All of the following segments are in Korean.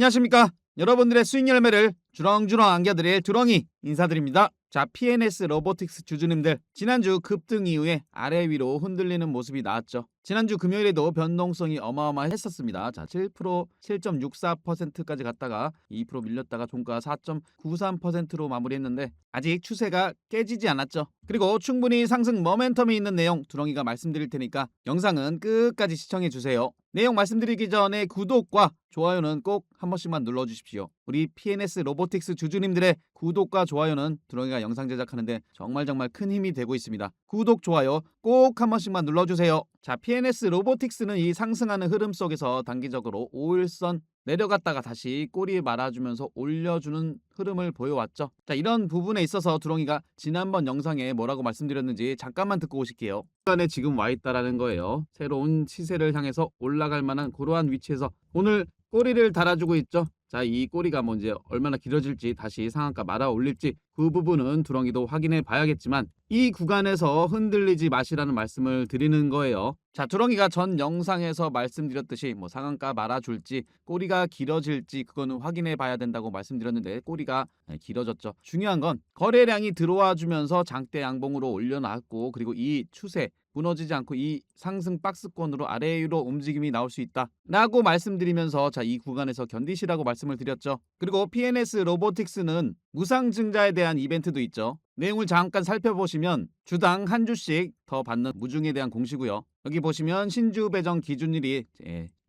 안녕하십니까? 여러분들의 수익 열매를 주렁주렁 안겨드릴 두렁이 인사드립니다. 자 PNS 로보틱스 주주님들 지난주 급등 이후에 아래 위로 흔들리는 모습이 나왔죠. 지난주 금요일에도 변동성이 어마어마했었습니다. 자 7% 7.64%까지 갔다가 2% 밀렸다가 종가 4.93%로 마무리했는데 아직 추세가 깨지지 않았죠. 그리고 충분히 상승 모멘텀이 있는 내용 두렁이가 말씀드릴 테니까 영상은 끝까지 시청해 주세요 내용 말씀드리기 전에 구독과 좋아요는 꼭 한 번씩만 눌러주십시오. 우리 PNS 로보틱스 주주님들의 구독과 좋아요는 두렁이가 영상 제작하는데 정말 정말 큰 힘이 되고 있습니다. 구독, 좋아요 꼭 한 번씩만 눌러주세요. 자, PNS 로보틱스는 이 상승하는 흐름 속에서 단기적으로 5일선 내려갔다가 다시 꼬리에 말아주면서 올려주는 흐름을 보여왔죠. 자, 이런 부분에 있어서 두렁이가 지난번 영상에 뭐라고 말씀드렸는지 잠깐만 듣고 오실게요. 시간에 지금 와 있다라는 거예요. 새로운 시세를 향해서 올라갈 만한 그러한 위치에서 오늘 꼬리를 달아주고 있죠. 자, 이 꼬리가 뭐 이제 얼마나 길어질지 다시 상한가 말아 올릴지 그 부분은 두렁이도 확인해 봐야겠지만 이 구간에서 흔들리지 마시라는 말씀을 드리는 거예요. 자, 두렁이가 전 영상에서 말씀드렸듯이 뭐 상한가 말아줄지 꼬리가 길어질지 그거는 확인해 봐야 된다고 말씀드렸는데 꼬리가 네, 길어졌죠. 중요한 건 거래량이 들어와 주면서 장대 양봉으로 올려놨고 그리고 이 추세 무너지지 않고 이 상승 박스권으로 아래 위로 움직임이 나올 수 있다. 라고 말씀드리면서 자, 이 구간에서 견디시라고 말씀을 드렸죠. 그리고 PNS 로보틱스는 무상증자에 대한 이벤트도 있죠. 내용을 잠깐 살펴보시면 주당 한 주씩 더 받는 무중에 대한 공시고요. 여기 보시면 신주 배정 기준일이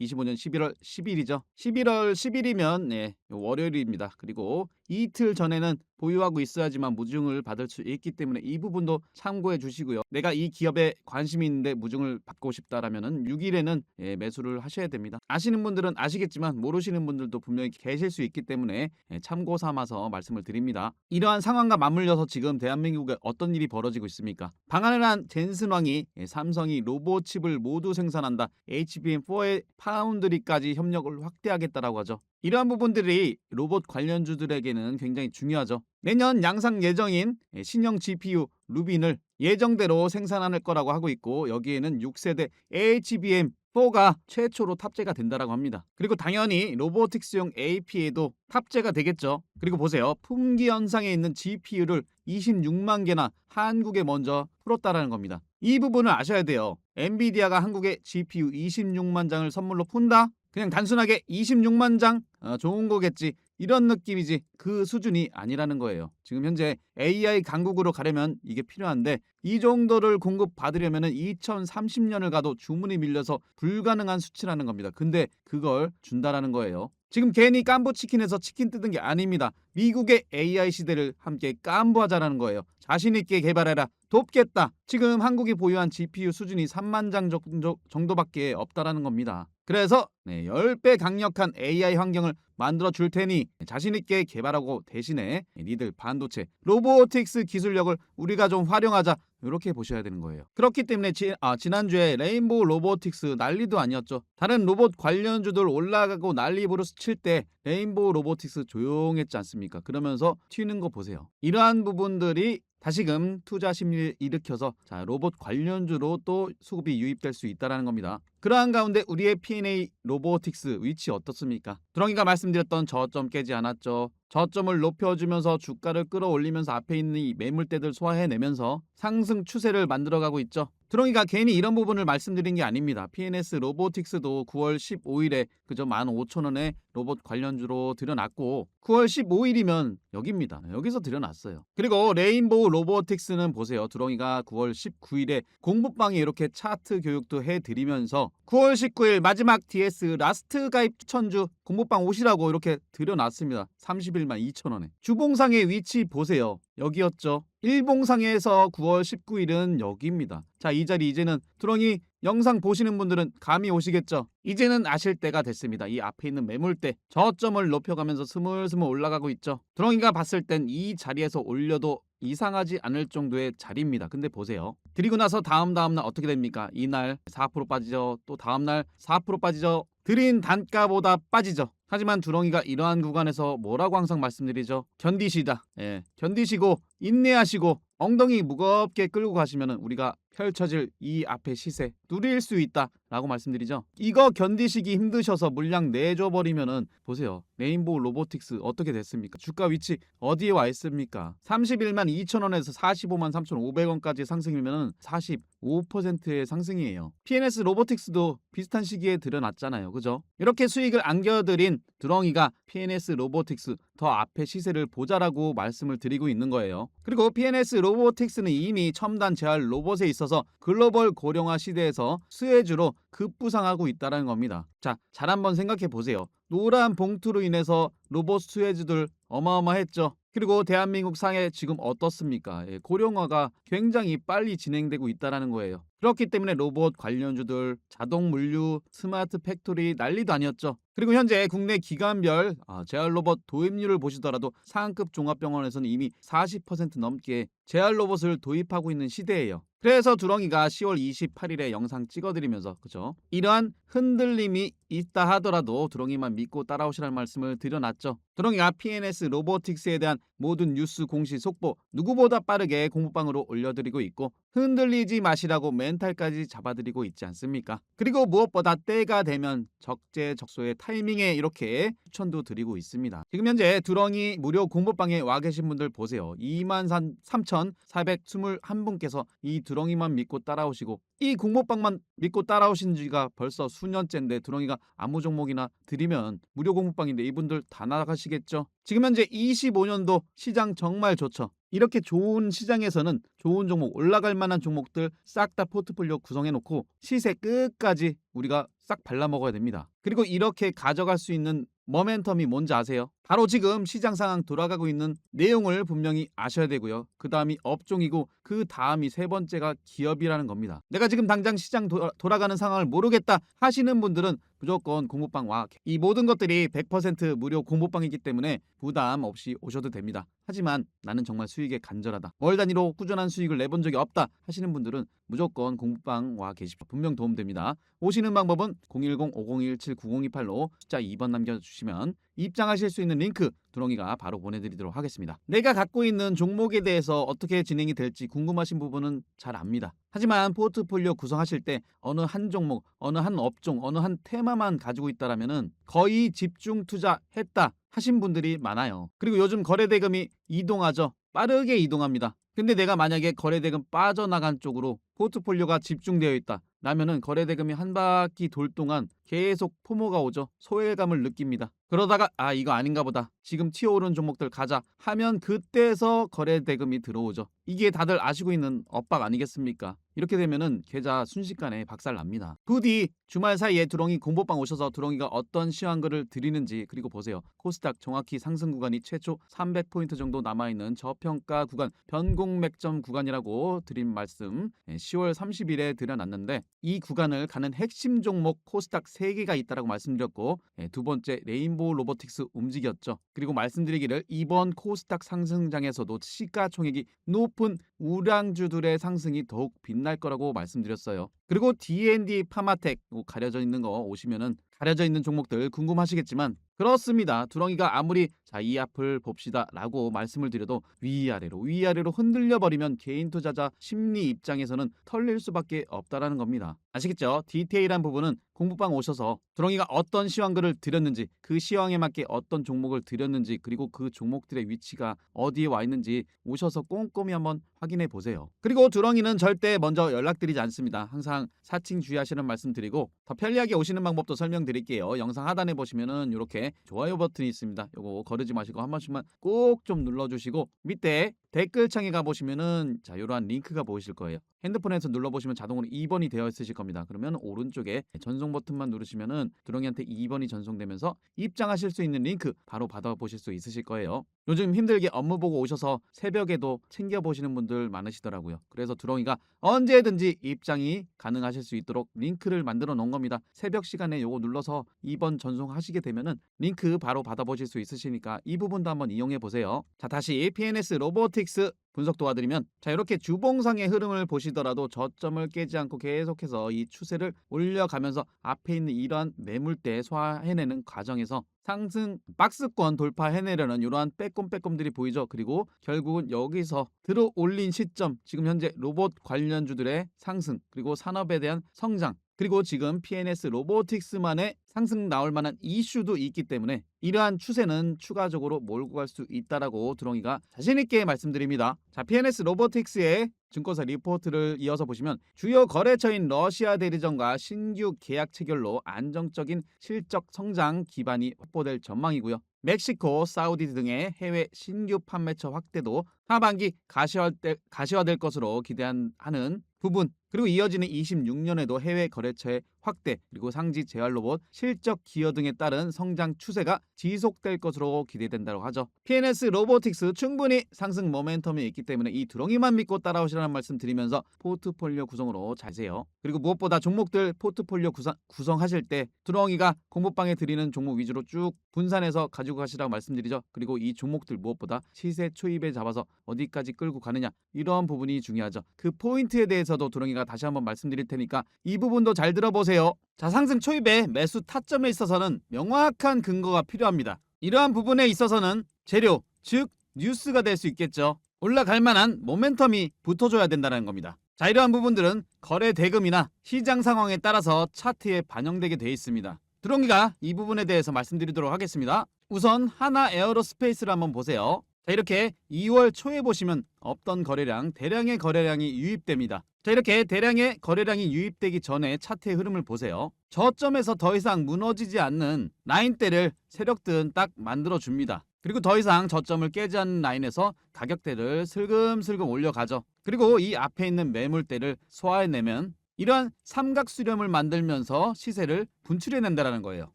예, 25년 11월 10일이죠. 11월 10일이면 예, 월요일입니다. 그리고 이틀 전에는 보유하고 있어야지만 무중을 받을 수 있기 때문에 이 부분도 참고해 주시고요. 내가 이 기업에 관심이 있는데 무중을 받고 싶다라면은 6일에는 예, 매수를 하셔야 됩니다. 아시는 분들은 아시겠지만 모르시는 분들도 분명히 계실 수 있기 때문에 예, 참고 삼아서 말씀을 드립니다. 이러한 상황과 맞물려서 지금 대한민국에 어떤 일이 벌어지고 있습니까? 방한을 한 젠슨 왕이 예, 삼성이 로봇칩을 모두 생산한다. HBM4의 파운드리까지 협력을 확대하겠다라고 하죠. 이러한 부분들이 로봇 관련주들에게는 굉장히 중요하죠. 내년 양상 예정인 예, 신형 GPU 루빈을 예정대로 생산할 거라고 하고 있고 여기에는 6세대 HBM 4가 최초로 탑재가 된다라고 합니다. 그리고 당연히 로보틱스용 AP에도 탑재가 되겠죠. 그리고 보세요. 품귀 현상에 있는 GPU를 26만 개나 한국에 먼저 풀었다라는 겁니다. 이 부분을 아셔야 돼요. 엔비디아가 한국에 GPU 26만 장을 선물로 푼다? 그냥 단순하게 26만 장 어, 좋은 거겠지 이런 느낌이지 그 수준이 아니라는 거예요. 지금 현재 AI 강국으로 가려면 이게 필요한데 이 정도를 공급 받으려면 2030년을 가도 주문이 밀려서 불가능한 수치라는 겁니다. 근데 그걸 준다라는 거예요. 지금 괜히 깐부 치킨에서 치킨 뜯은 게 아닙니다. 미국의 AI 시대를 함께 깐부하자라는 거예요. 자신 있게 개발해라. 돕겠다. 지금 한국이 보유한 GPU 수준이 3만 장 정도, 정도밖에 없다라는 겁니다. 그래서 네, 10배 강력한 AI 환경을 만들어 줄 테니 자신 있게 개발하고 대신에 니들 반도체 로보틱스 기술력을 우리가 좀 활용하자 이렇게 보셔야 되는 거예요. 그렇기 때문에 지, 아, 지난주에 레인보우 로보틱스 난리도 아니었죠. 다른 로봇 관련주들 올라가고 난리 부르스 칠 때 레인보우 로보틱스 조용했지 않습니까? 그러면서 튀는 거 보세요. 이러한 부분들이 다시금 투자 심리를 일으켜서 자, 로봇 관련주로 또 수급이 유입될 수 있다라는 겁니다. 그러한 가운데 우리의 P&A 로보틱스 위치 어떻습니까? 두렁이가 말씀드렸던 저점 깨지 않았죠. 저점을 높여주면서 주가를 끌어올리면서 앞에 있는 이 매물대들 소화해내면서 상승 추세를 만들어가고 있죠. 드렁이가 괜히 이런 부분을 말씀드린 게 아닙니다. PNS 로보틱스도 9월 15일에 그저 15,000원에 로봇 관련주로 들여놨고 9월 15일이면 여기입니다. 여기서 들여놨어요. 그리고 레인보우 로보틱스는 보세요. 드렁이가 9월 19일에 공부방에 이렇게 차트 교육도 해드리면서 9월 19일 마지막 DS 라스트 가입 추천주 공부방 오시라고 이렇게 들여놨습니다. 31만 2천원에. 주봉상의 위치 보세요. 여기였죠. 일봉상에서 9월 19일은 여기입니다. 자, 이 자리 이제는 두렁이 영상 보시는 분들은 감이 오시겠죠? 이제는 아실 때가 됐습니다. 이 앞에 있는 매물대 저점을 높여가면서 스물스물 올라가고 있죠. 두렁이가 봤을 땐 이 자리에서 올려도 이상하지 않을 정도의 자리입니다. 근데 보세요. 드리고 나서 다음 다음 날 어떻게 됩니까? 이날 4% 빠지죠. 또 다음 날 4% 빠지죠. 드린 단가보다 빠지죠. 하지만 두렁이가 이러한 구간에서 뭐라고 항상 말씀드리죠? 견디시다. 예, 견디시고 인내하시고 엉덩이 무겁게 끌고 가시면 우리가 펼쳐질 이 앞의 시세 누릴 수 있다. 라고 말씀드리죠. 이거 견디시기 힘드셔서 물량 내줘 버리면은 보세요. 레인보우 로보틱스 어떻게 됐습니까? 주가 위치 어디에 와 있습니까? 31만 2천원에서 45만 3,500원까지 상승이면은 45%의 상승이에요. PNS 로보틱스도 비슷한 시기에 들여놨잖아요. 그죠? 이렇게 수익을 안겨드린 두렁이가 PNS 로보틱스 더 앞에 시세를 보자라고 말씀을 드리고 있는 거예요. 그리고 PNS 로보틱스는 이미 첨단 제할 로봇에 있어서 글로벌 고령화 시대에서 수혜주로 급부상하고 있다는 겁니다. 자, 잘 한번 생각해 보세요. 노란 봉투로 인해서 로봇 수혜주들 어마어마했죠. 그리고 대한민국 상해 지금 어떻습니까? 예, 고령화가 굉장히 빨리 진행되고 있다는 거예요. 그렇기 때문에 로봇 관련주들, 자동 물류, 스마트 팩토리 난리도 아니었죠. 그리고 현재 국내 기관별 아, 재활 로봇 도입률을 보시더라도 상급 종합병원에서는 이미 40% 넘게 재활 로봇을 도입하고 있는 시대예요. 그래서 두렁이가 10월 28일에 영상 찍어드리면서 그죠? 이러한 흔들림이 있다 하더라도 두렁이만 믿고 따라오시라는 말씀을 드려놨죠. 두렁이가 PNS 로보틱스에 대한 모든 뉴스 공시 속보 누구보다 빠르게 공부방으로 올려드리고 있고 흔들리지 마시라고 멘탈까지 잡아드리고 있지 않습니까? 그리고 무엇보다 때가 되면 적재적소의 타이밍에 이렇게 추천도 드리고 있습니다. 지금 현재 두렁이 무료 공부방에 와 계신 분들 보세요. 23,421분께서 이 두렁이만 믿고 따라오시고 이 공부방만 믿고 따라오신 지가 벌써 수년째인데 두렁이가 아무 종목이나 드리면 무료 공부방인데 이분들 다 나가시겠죠? 지금 현재 25년도 시장 정말 좋죠. 이렇게 좋은 시장에서는 좋은 종목 올라갈 만한 종목들 싹 다 포트폴리오 구성해 놓고 시세 끝까지 우리가 싹 발라 먹어야 됩니다. 그리고 이렇게 가져갈 수 있는 모멘텀이 뭔지 아세요? 바로 지금 시장 상황 돌아가고 있는 내용을 분명히 아셔야 되고요. 그 다음이 업종이고 그 다음이 세 번째가 기업이라는 겁니다. 내가 지금 당장 시장 도, 돌아가는 상황을 모르겠다 하시는 분들은 무조건 공부방 와. 이 모든 것들이 100% 무료 공부방이기 때문에 부담 없이 오셔도 됩니다. 하지만 나는 정말 수익에 간절하다. 월 단위로 꾸준한 수익을 내본 적이 없다 하시는 분들은 무조건 공부방 와 계십시오. 분명 도움됩니다. 오시는 방법은 010-5017-9028로 숫자 2번 남겨주시면 입장하실 수 있는 링크 두렁이가 바로 보내드리도록 하겠습니다. 내가 갖고 있는 종목에 대해서 어떻게 진행이 될지 궁금하신 부분은 잘 압니다. 하지만 포트폴리오 구성하실 때 어느 한 종목, 어느 한 업종, 어느 한 테마만 가지고 있다라면은 거의 집중 투자했다 하신 분들이 많아요. 그리고 요즘 거래 대금이 이동하죠. 빠르게 이동합니다. 근데 내가 만약에 거래 대금 빠져나간 쪽으로 포트폴리오가 집중되어 있다. 라면은 거래 대금이 한 바퀴 돌 동안 계속 포모가 오죠. 소외감을 느낍니다. 그러다가 아 이거 아닌가 보다. 지금 튀어오른 종목들 가자 하면 그때서 거래 대금이 들어오죠. 이게 다들 아시고 있는 엇박 아니겠습니까? 이렇게 되면은 계좌 순식간에 박살 납니다. 부디 주말 사이에 두렁이 공보방 오셔서 두렁이가 어떤 시황글을 드리는지 그리고 보세요. 코스닥 정확히 상승 구간이 최초 300포인트 정도 남아있는 저평가 구간 변공맥점 구간이라고 드린 말씀 10월 30일에 드려놨는데 이 구간을 가는 핵심 종목 코스닥 3개가 있다라고 말씀드렸고 예, 두 번째 레인보우 로보틱스 움직였죠. 그리고 말씀드리기를 이번 코스닥 상승장에서도 시가총액이 높은 우량주들의 상승이 더욱 빛날 거라고 말씀드렸어요. 그리고 D&D 파마텍 뭐 가려져 있는 거 오시면은 가려져 있는 종목들 궁금하시겠지만 그렇습니다. 두렁이가 아무리 자 이 앞을 봅시다라고 말씀을 드려도 위아래로 위아래로 흔들려 버리면 개인 투자자 심리 입장에서는 털릴 수밖에 없다라는 겁니다. 아시겠죠? 디테일한 부분은 공부방 오셔서 두렁이가 어떤 시황글을 드렸는지 그 시황에 맞게 어떤 종목을 드렸는지 그리고 그 종목들의 위치가 어디에 와 있는지 오셔서 꼼꼼히 한번 확인해 보세요. 그리고 두렁이는 절대 먼저 연락드리지 않습니다. 항상 사칭 주의하시는 말씀 드리고 더 편리하게 오시는 방법도 설명드릴게요. 영상 하단에 보시면은 이렇게 좋아요 버튼이 있습니다. 요거 거르지 마시고 한 번씩만 꼭 좀 눌러주시고 밑에 댓글창에 가보시면은 자 이러한 링크가 보이실 거예요. 핸드폰에서 눌러보시면 자동으로 2번이 되어 있으실 겁니다. 그러면 오른쪽에 전송 버튼만 누르시면은 두렁이한테 2번이 전송되면서 입장하실 수 있는 링크 바로 받아보실 수 있으실 거예요. 요즘 힘들게 업무 보고 오셔서 새벽에도 챙겨보시는 분들 많으시더라고요. 그래서 두렁이가 언제든지 입장이 가능하실 수 있도록 링크를 만들어 놓은 겁니다. 새벽 시간에 요거 눌러서 2번 전송하시게 되면은 링크 바로 받아보실 수 있으시니까 이 부분도 한번 이용해 보세요. 자 다시 PNS 로보틱스 분석 도와드리면 자 이렇게 주봉상의 흐름을 보시더라도 저점을 깨지 않고 계속해서 이 추세를 올려가면서 앞에 있는 이러한 매물대 소화해내는 과정에서 상승 박스권 돌파해내려는 이러한 빼꼼빼꼼들이 보이죠. 그리고 결국은 여기서 들어 올린 시점 지금 현재 로봇 관련주들의 상승 그리고 산업에 대한 성장 그리고 지금 PNS 로보틱스만의 상승 나올 만한 이슈도 있기 때문에 이러한 추세는 추가적으로 몰고 갈 수 있다라고 드롱이가 자신 있게 말씀드립니다. 자, PNS 로보틱스의 증권사 리포트를 이어서 보시면 주요 거래처인 러시아 대리점과 신규 계약 체결로 안정적인 실적 성장 기반이 확보될 전망이고요. 멕시코, 사우디 등의 해외 신규 판매처 확대도 하반기 가시화될, 것으로 기대하는 부분 그리고 이어지는 26년에도 해외 거래처의 확대 그리고 상지 재활 로봇 실적 기여 등에 따른 성장 추세가 지속될 것으로 기대된다고 하죠. PNS 로보틱스 충분히 상승 모멘텀이 있기 때문에 이 두렁이만 믿고 따라오시라는 말씀 드리면서 포트폴리오 구성으로 자세요. 그리고 무엇보다 종목들 포트폴리오 구성, 구성하실 때 두렁이가 공부방에 드리는 종목 위주로 쭉 분산해서 가지고 가시라고 말씀드리죠. 그리고 이 종목들 무엇보다 시세 초입에 잡아서 어디까지 끌고 가느냐 이러한 부분이 중요하죠. 그 포인트에 대해서도 두렁이가 다시 한번 말씀드릴 테니까 이 부분도 잘 들어보세요. 자 상승 초입에 매수 타점에 있어서는 명확한 근거가 필요합니다. 이러한 부분에 있어서는 재료 즉 뉴스가 될 수 있겠죠. 올라갈 만한 모멘텀이 붙어줘야 된다는 겁니다. 자 이러한 부분들은 거래 대금이나 시장 상황에 따라서 차트에 반영되게 돼 있습니다. 드롱이가 이 부분에 대해서 말씀드리도록 하겠습니다. 우선 하나 에어로스페이스를 한번 보세요. 자 이렇게 2월 초에 보시면 없던 거래량, 대량의 거래량이 유입됩니다. 자 이렇게 대량의 거래량이 유입되기 전에 차트의 흐름을 보세요. 저점에서 더 이상 무너지지 않는 라인대를 세력들은 딱 만들어 줍니다. 그리고 더 이상 저점을 깨지 않는 라인에서 가격대를 슬금슬금 올려가죠. 그리고 이 앞에 있는 매물대를 소화해내면 이러한 삼각 수렴을 만들면서 시세를 분출해낸다라는 거예요.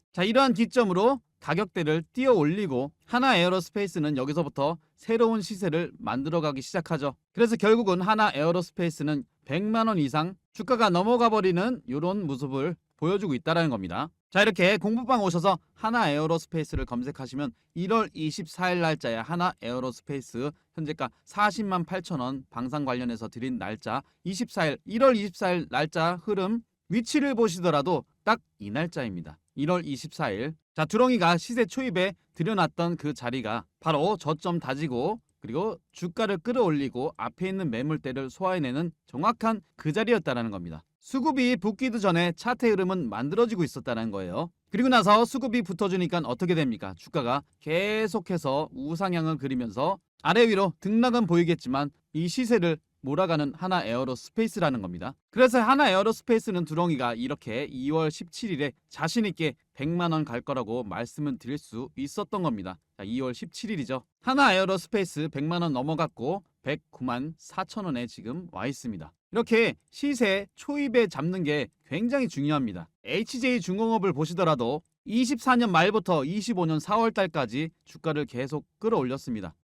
자, 이러한 기점으로 가격대를 띄어 올리고 하나 에어로스페이스는 여기서부터 새로운 시세를 만들어가기 시작하죠. 그래서 결국은 하나 에어로스페이스는 100만 원 이상 주가가 넘어가 버리는 이런 모습을 보여주고 있다라는 겁니다. 자 이렇게 공부방 오셔서 하나 에어로스페이스를 검색하시면 1월 24일 날짜에 하나 에어로스페이스 현재가 40만 8천 원 방산 관련해서 드린 날짜 24일 1월 24일 날짜 흐름 위치를 보시더라도 딱 이 날짜입니다. 1월 24일 자 두렁이가 시세 초입에 들여놨던 그 자리가 바로 저점 다지고 그리고 주가를 끌어올리고 앞에 있는 매물대를 소화해내는 정확한 그 자리였다라는 겁니다. 수급이 붙기도 전에 차트 흐름은 만들어지고 있었다는 거예요. 그리고 나서 수급이 붙어주니까 어떻게 됩니까? 주가가 계속해서 우상향을 그리면서 아래 위로 등락은 보이겠지만 이 시세를 몰아가는 하나 에어로스페이스라는 겁니다. 그래서 하나 에어로스페이스는 두렁이가 이렇게 2월 17일에 자신 있게 100만 원 갈 거라고 말씀을 드릴 수 있었던 겁니다. 자, 2월 17일이죠. 하나 에어로스페이스 100만 원 넘어갔고 109만 4천 원에 지금 와 있습니다. 이렇게 시세 초입에 잡는 게 굉장히 중요합니다. HJ 중공업을 보시더라도 24년 말부터 25년 4월 달까지 주가를 계속 끌어올렸습니다.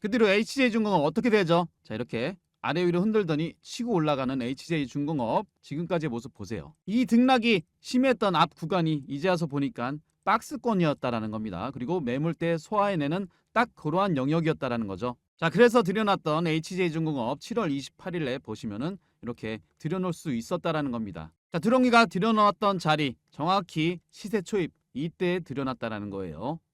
그대로 HJ중공업 어떻게 되죠? 자 이렇게 아래 위로 흔들더니 치고 올라가는 HJ중공업 지금까지의 모습 보세요. 이 등락이 심했던 앞 구간이 이제 와서 보니까 박스권이었다라는 겁니다. 그리고 매물대 소화해내는 딱 그러한 영역이었다라는 거죠. 자 그래서 들여놨던 HJ중공업 7월 28일에 보시면은 이렇게 들여놓을 수 있었다라는 겁니다. 자 드롱이가 들여놓았던 자리 정확히 시세 초입 이때 들여놨다라는 거예요.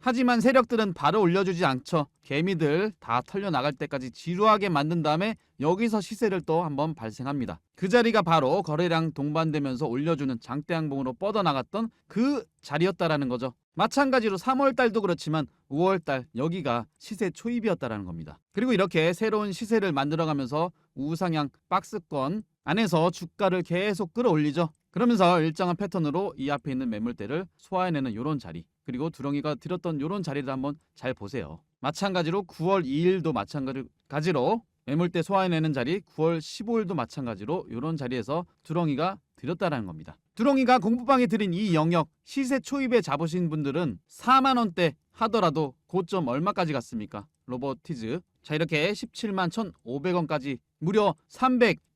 하지만 세력들은 바로 올려주지 않죠. 개미들 다 털려 나갈 때까지 지루하게 만든 다음에 여기서 시세를 또 한번 발생합니다. 그 자리가 바로 거래량 동반되면서 올려주는 장대양봉으로 뻗어나갔던 그 자리였다라는 거죠. 마찬가지로 3월 달도 그렇지만 5월 달 여기가 시세 초입이었다라는 겁니다. 그리고 이렇게 새로운 시세를 만들어가면서 우상향 박스권 안에서 주가를 계속 끌어올리죠. 그러면서 일정한 패턴으로 이 앞에 있는 매물대를 소화해내는 이런 자리 그리고 두렁이가 들었던 이런 자리를 한번 잘 보세요. 마찬가지로 9월 2일도 마찬가지로 매물대 소화해내는 자리 9월 15일도 마찬가지로 이런 자리에서 두렁이가 들였다라는 겁니다. 두렁이가 공부방에 들인 이 영역 시세 초입에 잡으신 분들은 4만 원대 하더라도 고점 얼마까지 갔습니까? 로버티즈 자 이렇게 17만 1,500원까지 무려